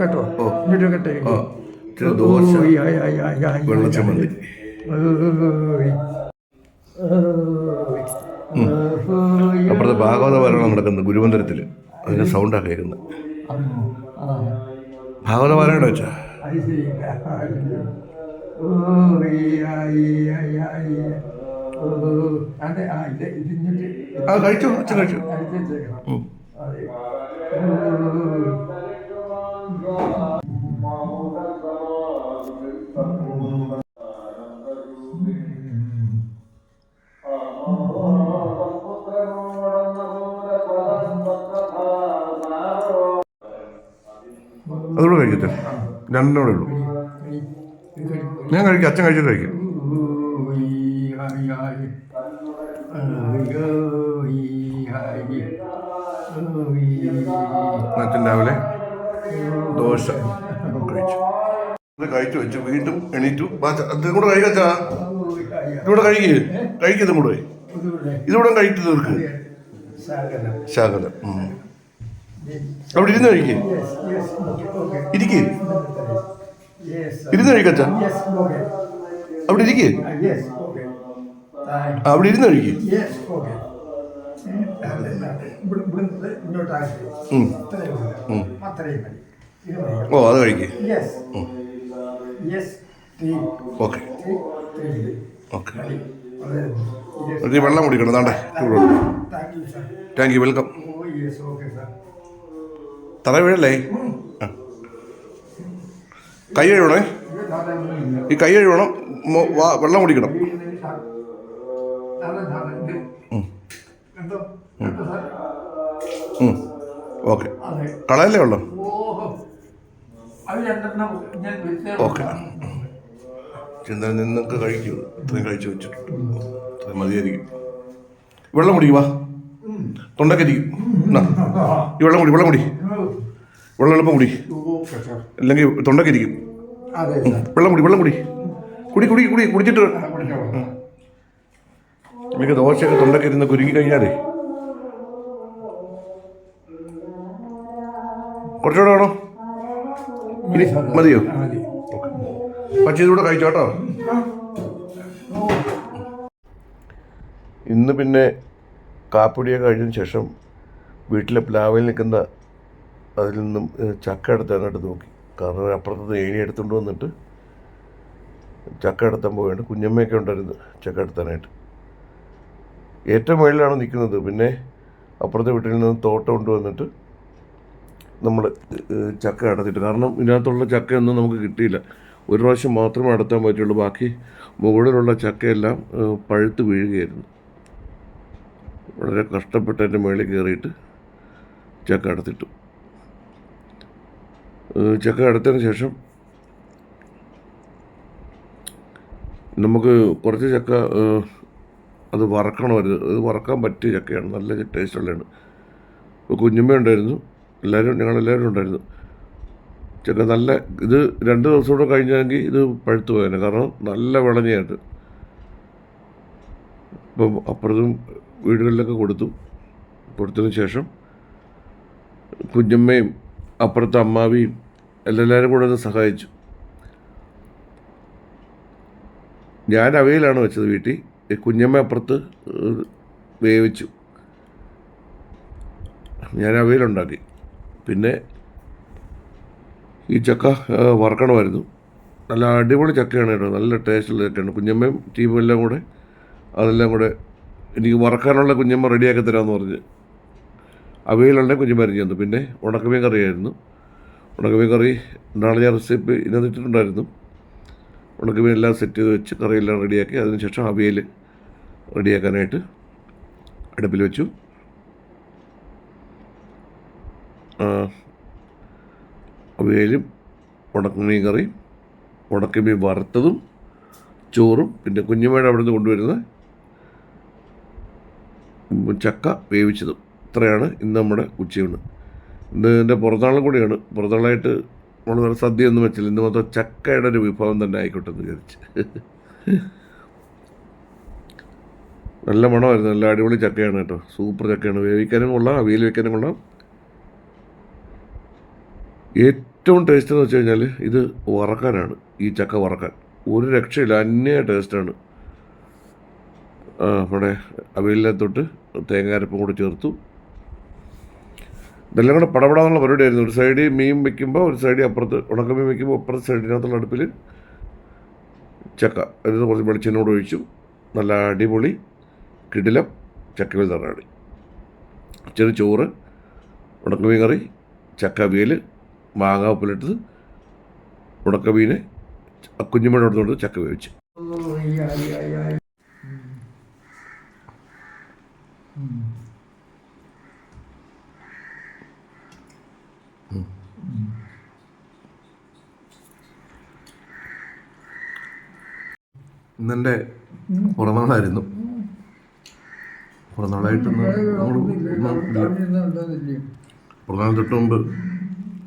കേട്ടോ. ഇങ്ങോട്ട് കേട്ടെ വെള്ളച്ചമ്മന്തി. അപ്പുറത്തെ ഭാഗവത പാരായണം നടക്കുന്നത് ഗുരുമന്ദിരത്തിൽ അതിന്റെ സൗണ്ടാ കേൾക്കുന്നത് ഭാഗവത പാരായണം വെച്ചാ ആ കഴിച്ചു അച്ഛൻ കഴിച്ചു. കഴിക്കട്ടെ രണ്ടെണ്ണേ ഉള്ളൂ. ഞാൻ കഴിക്കും അച്ഛൻ കഴിച്ചിട്ട് കഴിക്കും. അച്ഛൻ രാവിലെ ദോശ കഴിച്ചു. അത് കഴിച്ചു വെച്ചു വീണ്ടും എണീറ്റു. ഇതും കൂടെ കഴിക്കാ. ഇതുകൂടെ കഴിക്കുക കഴിക്കുന്നതും കൂടെ. ഇതുകൂടെ കഴിച്ചു തീർക്ക് ശകലം. അവിടെ ഇരുന്ന് കഴിക്കേ. ഇരിക്കേ. ഇരുന്ന് കഴിക്കച്ചാ അവിടെ ഇരിക്കേ. അവിടെ ഇരുന്ന് കഴിക്കേ. ഓ അത് കഴിക്കേ. ഓക്കെ. ഓക്കെ. വെള്ളം കുടിക്കണം. താണ്ടേ താങ്ക് യു വെൽക്കം തറ വീഴല്ലേ. കൈ കഴുകണേ? ഈ കൈ കഴുകണം. വെള്ളം കുടിക്കണം. ഓക്കെ. കളയല്ലേ വെള്ളം ഓക്കെ. ചിന്തയിൽ നിന്നൊക്കെ കഴിക്കൂ. ഇത്രയും കഴിച്ചു വെച്ചിട്ടുണ്ട്. അത്രയും മതിയായിരിക്കും. വെള്ളം കുടിക്കുക വാ. തൊണ്ടക്കരിക്കും ഈ വെള്ളം കുടി വെള്ളം കുടി. വെള്ളം എളുപ്പം കുടി. അല്ലെങ്കിൽ തൊണ്ടക്കരിക്കും വെള്ളം കുടി വെള്ളം കുടി. കുടി കുടി കുടി കുടിച്ചിട്ട്. എനിക്ക് ദോശയൊക്കെ തൊണ്ടക്കരിന്ന് കുരുങ്ങി കഴിഞ്ഞാലേ. കുറച്ചുകൂടെ വേണോ? ഇനി മതിയോ? മതി. പച്ച ഇതുകൂടെ കഴിച്ചോ കേട്ടോ. ഇന്ന് പിന്നെ കാപ്പിടിയൊക്കെ കഴിഞ്ഞതിന് ശേഷം വീട്ടിലെ പ്ലാവിൽ നിൽക്കുന്ന അതിൽ നിന്നും ചക്ക എടുത്ത് അങ്ങോട്ട് നോക്കി. കാരണം അപ്പുറത്ത് ഏണി എടുത്തുകൊണ്ട് വന്നിട്ട് ചക്ക എടുത്താൻ പോവുകയാണ്. കുഞ്ഞമ്മയൊക്കെ ഉണ്ടായിരുന്നു ചക്ക എടുത്താനായിട്ട്. ഏറ്റവും മുകളിലാണ് നിൽക്കുന്നത്. പിന്നെ അപ്പുറത്തെ വീട്ടിൽ നിന്ന് തോട്ടം കൊണ്ടുവന്നിട്ട് നമ്മൾ ചക്ക അടത്തിട്ട് കാരണം ഇതിനകത്തുള്ള ചക്കയൊന്നും നമുക്ക് കിട്ടിയില്ല. ഒരു പ്രാവശ്യം മാത്രമേ അടത്താൻ പറ്റുള്ളൂ. ബാക്കി മുകളിലുള്ള ചക്കയെല്ലാം പഴുത്ത് വീഴുകയായിരുന്നു. വളരെ കഷ്ടപ്പെട്ട് എന്റെ മുകളിൽ കയറിയിട്ട് ചക്ക അടത്തിട്ടു ചക്ക എടുത്തതിന് ശേഷം നമുക്ക് കുറച്ച് ചക്ക അത് വറക്കണമായിരുന്നു. അത് വറക്കാൻ പറ്റിയ ചക്കയാണ്. നല്ല ടേസ്റ്റുള്ളതാണ് ഇപ്പോൾ കുഞ്ഞുമ്മ ഉണ്ടായിരുന്നു. എല്ലാവരും ഞങ്ങളെല്ലാവരും ഉണ്ടായിരുന്നു. ചക്ക നല്ല ഇത് രണ്ട് ദിവസം കൂടെ കഴിഞ്ഞെങ്കിൽ ഇത് പഴുത്തു പോയേനെ. കാരണം നല്ല വിളഞ്ഞായിട്ട് ഇപ്പം അപ്പുറത്തും വീടുകളിലൊക്കെ കൊടുത്തു. കൊടുത്തതിന് ശേഷം കുഞ്ഞമ്മയും അപ്പുറത്തെ അമ്മാവിയും എല്ലാവരും കൂടെ ഒന്ന് സഹായിച്ചു. ഞാൻ അവയിലാണ് വെച്ചത് വീട്ടിൽ. കുഞ്ഞമ്മ അപ്പുറത്ത് വേവിച്ചു. ഞാൻ അവയിലുണ്ടാക്കി. പിന്നെ ഈ ചക്ക വറക്കണമായിരുന്നു. നല്ല അടിപൊളി ചക്കയാണ് കേട്ടോ. നല്ല ടേസ്റ്റുള്ള ചക്കയാണ്. കുഞ്ഞമ്മയും ടീമും എല്ലാം കൂടെ അതെല്ലാം കൂടെ എനിക്ക് വറക്കാനുള്ള കുഞ്ഞമ്മ റെഡിയാക്കി തരാമെന്ന് പറഞ്ഞ് അവയിലുള്ള കുഞ്ഞുമരിഞ്ഞ് തന്നു പിന്നെ ഉണക്കമീൻ കറി ആയിരുന്നു ഉണക്കമീൻ കറി നാളെ ഞാൻ റെസിപ്പി ഇന്നിട്ടുണ്ടായിരുന്നു ഉണക്കമീൻ എല്ലാം സെറ്റ് ചെയ്ത് വെച്ച് കറിയെല്ലാം റെഡിയാക്കി. അതിനുശേഷം അവയിൽ റെഡിയാക്കാനായിട്ട് അടുപ്പിൽ വെച്ചു. അവിയലും ഉണക്കമീൻ കറി ഉണക്കമീൻ വറുത്തതും ചോറും പിന്നെ കുഞ്ഞുമേടെ അവിടെ നിന്ന് കൊണ്ടുവരുന്ന ചക്ക വേവിച്ചതും. ഇത്രയാണ് ഇന്ന് നമ്മുടെ ഉച്ചയൂണ്. ഇന്ന് എന്റെ പുറത്താളും കൂടിയാണ്. പുറത്താളായിട്ട് നമ്മൾ വേറെ സദ്യ ഒന്നും വെച്ചില്ല. ഇന്ന് മൊത്തം ചക്കയുടെ ഒരു വിഭവം തന്നെ ആയിക്കോട്ടെ എന്ന് വിചാരിച്ച്. നല്ല മണമായിരുന്നു. നല്ല അടിപൊളി ചക്കയാണ് കേട്ടോ. സൂപ്പർ ചക്കയാണ്. വേവിക്കാനും കൊള്ളാം അവിയൽ വയ്ക്കാനും കൊള്ളാം. ഏറ്റവും ടേസ്റ്റ് എന്ന് വെച്ച് കഴിഞ്ഞാൽ ഇത് വറക്കാനാണ്. ഈ ചക്ക വറക്കാൻ. ഒരു രക്ഷയില്ല. അന്യ ടേസ്റ്റാണ് നമ്മുടെ അവിയലിനെ തൊട്ട് തേങ്ങാരപ്പം കൂടെ ചേർത്തു. ഇതെല്ലാം കൂടെ പടപടാന്നുള്ള പരിപാടിയായിരുന്നു. ഒരു സൈഡിൽ മീൻ വെക്കുമ്പോൾ ഒരു സൈഡിൽ അപ്പുറത്ത് ഉണക്കമീൻ വെക്കുമ്പോൾ അപ്പുറത്തെ സൈഡിനകത്തുള്ള അടുപ്പിൽ ചക്ക. അതിന് കുറച്ച് വെളിച്ചെണ്ണോട് ഒഴിച്ചു. നല്ല അടിപൊളി കിടിലം ചക്കവിൽ തറാടി ചെറു ചോറ് ഉണക്കമീൻ കറി ചക്ക അവിയൽ മാങ്ങ ഉപ്പിലിട്ടത്. ഉണക്കമീന് കുഞ്ഞുമഴ കൊടുത്തുകൊണ്ട് ചക്ക വേവിച്ച്. ഓ, ഈ ആയി, ആയി, ആയി. ഉം. ഇന്നെന്റെ പുറന്നാളായിരുന്നു പിറന്നാളായിട്ടൊന്ന് നമ്മൾ തൊട്ട് മുമ്പ്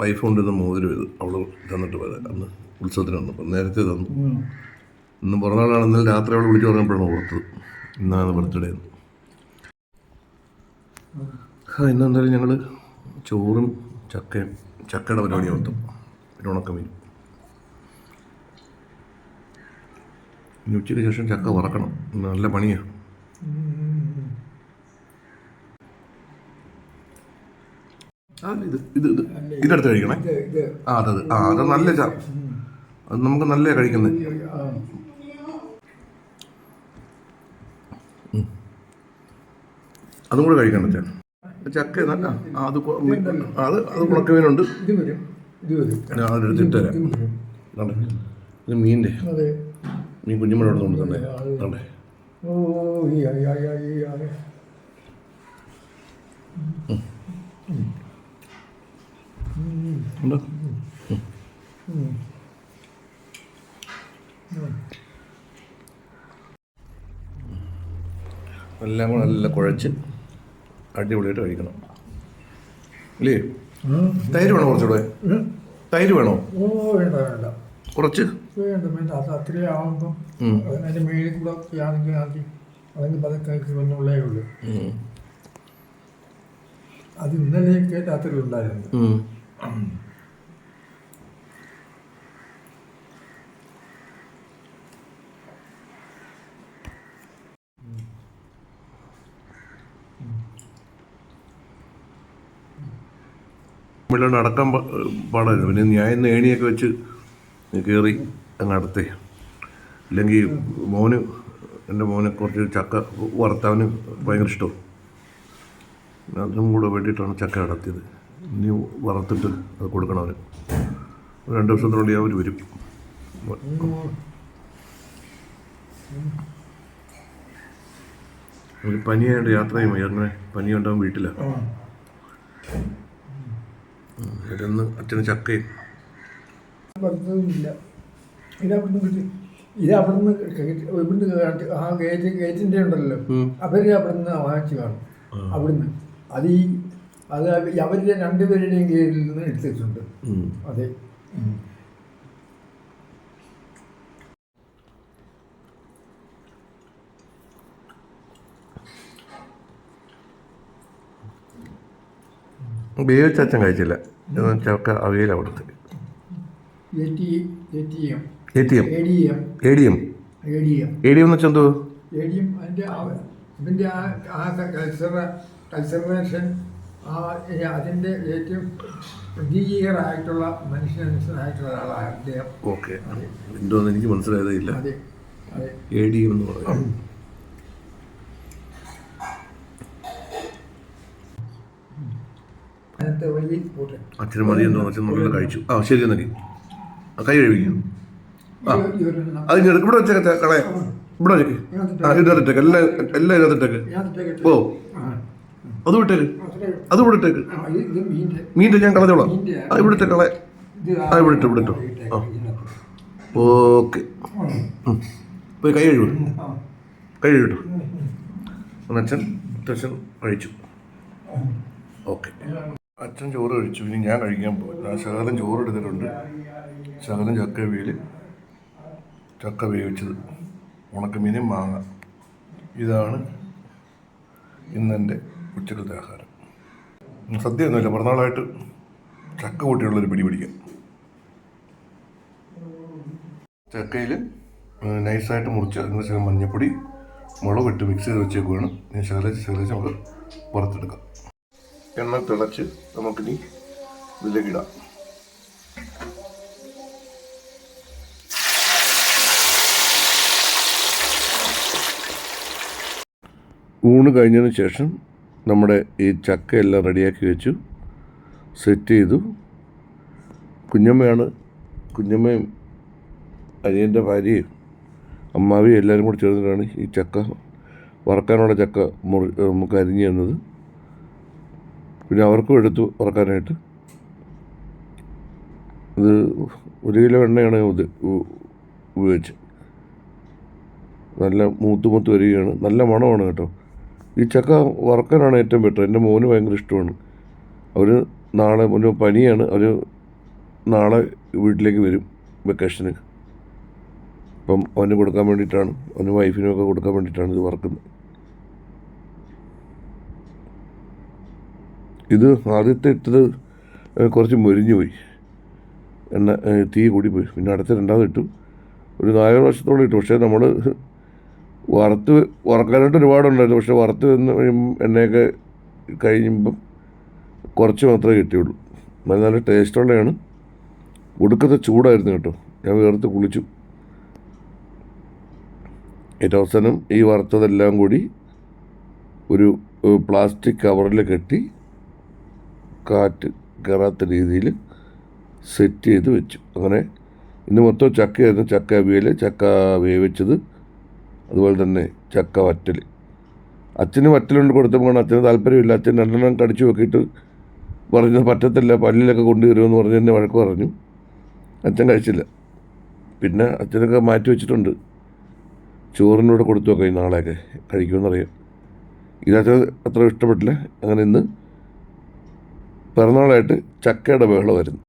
വൈഫ് കൊണ്ടുവന്ന മോതിരം ഇത് അവൾ തന്നിട്ട് പോയത്. അന്ന് ഉത്സവത്തിന് വന്നപ്പോൾ നേരത്തെ തന്നു. ഇന്ന് പുറന്നാളാണെന്ന് രാത്രി അവൾ വിളിച്ചു പറഞ്ഞപ്പോഴാണ് ഓർത്തത്. ഇന്നാണ് ബർത്ത്ഡേ എന്ന്. ഇന്നെന്തായാലും ഞങ്ങൾ ചോറും ചക്കയും ചക്കയുടെ പരിപാടി മൊത്തം പിന്നെ ഉണക്കമീൻ ഇനി ഉച്ചയ്ക്ക് ശേഷം ചക്ക വറക്കണം. നല്ല പണിയാണ് ഇതെടുത്ത് കഴിക്കണേ? ആ അതെ ആ അത് നല്ല ച അത് നമുക്ക് നല്ല കഴിക്കുന്നത്. അതും കൂടെ കഴിക്കണം പറ്റാ ചക്ക നല്ല അത് അത് അത് ഞാൻ അതെടുത്തിട്ട് തരാം ഇത് മീനിന്റെ മീൻ കുഞ്ഞുമഴ അവിടെ കൊണ്ട് തന്നെ കണ്ടേ ഓ ഈ ആയി, ആയി, ആയി, ആയി. ഉണ്ടോ എല്ലാം കൂടെ നല്ല കുഴച്ച് അടിപൊളിയായിട്ട് കഴിക്കണം. ഇല്ലേ? തൈര് വേണോ കുറച്ചുകൂടെ? തൈര് വേണോ? ഓ വേണ്ട വേണ്ട. കുറച്ച്? വേണ്ട വേണ്ട. അത് അത്രയും ആവുമ്പം. അതിന്റെ മേളിൽ കൂടെ ആണെങ്കിൽ ആക്കി അല്ലെങ്കിൽ പതുക്കെ വന്നുള്ളേ ഉള്ളൂ. അത് ഇന്നലെയൊക്കെ രാത്രി ഉണ്ടായിരുന്നു. വെള്ളം അടക്കാൻ പാടായിരുന്നു. പിന്നെ ഞാൻ നേണിയൊക്കെ വെച്ച് കയറി അങ്ങ് അടുത്തേ. അല്ലെങ്കിൽ മോന് എന്റെ മോനെ കുറച്ച് ചക്ക വറുത്തവന് ഭയങ്കര ഇഷ്ടവും. അതും കൂടെ വേണ്ടിയിട്ടാണ് ചക്ക നടത്തിയത് ഇനി വറുത്തിട്ട് അത് കൊടുക്കണം അവന് രണ്ട് ദിവസത്തിനുള്ളിൽ അവർ വരും. പനിയായിട്ട് യാത്ര ചെയ്യുമ്പോൾ അങ്ങനെ പനി ഉണ്ടാവും വീട്ടിലാണ് ഇതൊന്ന് അച്ഛന് ചക്കയും. ഇത് അവിടുന്ന് ഇവിടുന്ന് ആ ഗേറ്റ് ഗേറ്റിന്റെ ഉണ്ടല്ലോ. അവരെ അവിടുന്ന് വാങ്ങിച്ചു കാണും. അവിടുന്ന്. അത് ഈ അത് അവരുടെ രണ്ടുപേരുടെയും കീഴിൽ നിന്ന് എടുത്തിട്ടുണ്ട്. അതെ. വേവിച്ച അച്ഛൻ കഴിച്ചില്ല. ചക്ക കൊടുത്ത് അവിടുത്തെ A T A M D M A D M എന്ന് വെച്ചാൽ എന്തോ എ ഡി എം അതിന്റെ ഇതിന്റെ ആ ആ കൾച്ചറ കൾച്ചറേഷൻ ആ ഇനി അതിന്റെ ഏറ്റവും പ്രതീകീകരായിട്ടുള്ള മനുഷ്യനുസരായിട്ടുള്ള ഒരാളാണ് അദ്ദേഹം. ഓക്കെ. എന്തോന്ന് എനിക്ക് മനസ്സിലായതേ ഇല്ല. അതെ എ ഡി എം എന്ന് പറയും അച്ഛന് മതി എന്തോ അച്ഛൻ നല്ല കഴിച്ചു. ആ ശരി എന്നൊക്കെ ആ കൈ കഴിക്കും ആ അത് ഇങ്ങനെ ഇവിടെ വെച്ചേക്ക കളയ. ഇവിടെ വെച്ചേക്ക്. ആ ഇതിനകത്തിട്ടേക്ക് എല്ലാം എല്ലാം ഇതിനകത്തിട്ടേക്ക് ഓ അത് വിട്ടേക്ക്. അത് ഇവിടെ ഇട്ടേക്ക്. മീന്റെ. ഞാൻ കളഞ്ഞോളാം. ആ ഇവിടെ ഇട്ടേ കളയ. ആ, ഇവിടെ ഇട്ടു, ഇവിടെ ഇട്ടു. ആ. ഓക്കെ. പോയി കൈ കഴുകും. കൈ കഴുകിട്ടു. അച്ഛൻ അച്ഛൻ കഴിച്ചു. ഓക്കെ. അച്ഛൻ ചോറ് കഴിച്ചു. ഇനി ഞാൻ കഴിക്കാൻ പോകും ഞാൻ ശകലം ചോറ് എടുത്തിട്ടുണ്ട് ശകലം ചക്ക വേൽ ചക്ക വേവിച്ചത്. ഉണക്കമീനും മാങ്ങ. ഇതാണ് ഇന്നെന്റെ ഉച്ചക്കത്തെ ആഹാരം. സദ്യ ഒന്നുമില്ല പിറന്നാളായിട്ട് ചക്ക കൂട്ടിയുള്ളൊരു പിടി പിടിക്കാം. ചക്കയിൽ നൈസായിട്ട് മുറിച്ച് അതിന് ശേഷം മഞ്ഞപ്പൊടി മുളക് ഇട്ട് മിക്സ് ചെയ്ത് വെച്ചേക്കുവാണ്. ഞാൻ ശകലിച്ച് ശകലിച്ച് നമുക്ക് വറുത്തെടുക്കാം എണ്ണ തിളച്ച് നമുക്കിനി ഇതിലേക്ക് ഇടാം. ഊണ് കഴിഞ്ഞതിന് ശേഷം നമ്മുടെ ഈ ചക്ക എല്ലാം റെഡിയാക്കി വെച്ചു സെറ്റ് ചെയ്തു. കുഞ്ഞമ്മയാണ് കുഞ്ഞമ്മയും അനിയന്റെ ഭാര്യയും അമ്മാവിയും എല്ലാവരും കൂടി ചേർന്നിട്ടാണ് ഈ ചക്ക വറക്കാനുള്ള ചക്ക മുറി നമുക്ക് അരിഞ്ഞു തന്നത്. പിന്നെ അവർക്കും എടുത്തു ഉറക്കാനായിട്ട് ഇത് ഒരു കിലോ എണ്ണയാണ് ഇത് ഉപയോഗിച്ച് നല്ല മൂത്ത് മൂത്ത് വരികയാണ്. നല്ല മണമാണ് കേട്ടോ. ഈ ചക്ക വറക്കാനാണ് ഏറ്റവും ബെറ്റർ എന്റെ മോന് ഭയങ്കര ഇഷ്ടമാണ്. അവർ നാളെ ഒരു പനിയാണ്. അവർ നാളെ വീട്ടിലേക്ക് വരും വെക്കേഷന് അപ്പം അവന് കൊടുക്കാൻ വേണ്ടിയിട്ടാണ്. അവന് വൈഫിനൊക്കെ കൊടുക്കാൻ വേണ്ടിയിട്ടാണ് ഇത് വറക്കുന്നത്. ഇത് ആദ്യത്തെ ഇട്ടത് കുറച്ച് മുരിഞ്ഞു പോയി. എണ്ണ തീ കൂടി പോയി. പിന്നെ അടുത്ത രണ്ടാമത് ഇട്ടു. ഒരു നാല് വർഷത്തോളം ഇട്ടു. പക്ഷേ നമ്മൾ വറുത്ത് വറക്കാനായിട്ട് ഒരുപാടുണ്ടായിരുന്നു. പക്ഷേ വറുത്ത് കഴിയുമ്പം എണ്ണയൊക്കെ കഴിയുമ്പം കുറച്ച് മാത്രമേ കിട്ടിയുള്ളൂ. നല്ല നല്ല ടേസ്റ്റുള്ളതാണ് ഒടുക്കത്തെ ചൂടായിരുന്നു കേട്ടോ. ഞാൻ വേർത്ത് കുളിച്ചു. ഏറ്റവും അവസാനം ഈ വറുത്തതെല്ലാം കൂടി ഒരു പ്ലാസ്റ്റിക് കവറിൽ കെട്ടി കാറ്റ് കയറാത്ത രീതിയിൽ സെറ്റ് ചെയ്ത് വെച്ചു. അങ്ങനെ ഇന്ന് മൊത്തം ചക്കയായിരുന്നു. ചക്ക അവിയൽ ചക്ക വേവിച്ചത്. അതുപോലെ തന്നെ ചക്ക വറ്റൽ. അച്ഛന് വറ്റലുണ്ട് കൊടുത്തപ്പോൾ അച്ഛന് താല്പര്യമില്ല. അച്ഛൻ രണ്ടെണ്ണം കടിച്ചു നോക്കിയിട്ട് പറഞ്ഞു പറ്റത്തില്ല പല്ലിലൊക്കെ കൊണ്ടുവരുമെന്ന് പറഞ്ഞ് എന്നെ വഴക്ക് പറഞ്ഞു. അച്ഛൻ കഴിച്ചില്ല. പിന്നെ അച്ഛനൊക്കെ മാറ്റി വെച്ചിട്ടുണ്ട്. ചോറിനൂടെ കൊടുത്തു നോക്കാം ഈ നാളെയൊക്കെ കഴിക്കുമെന്നറിയാം. ഇതിനകത്ത് അത്ര ഇഷ്ടപ്പെട്ടില്ല. അങ്ങനെ ഇന്ന് പിറന്നാളായിട്ട് ചക്കയുടെ ബഹളം ബഹളമായിരുന്നു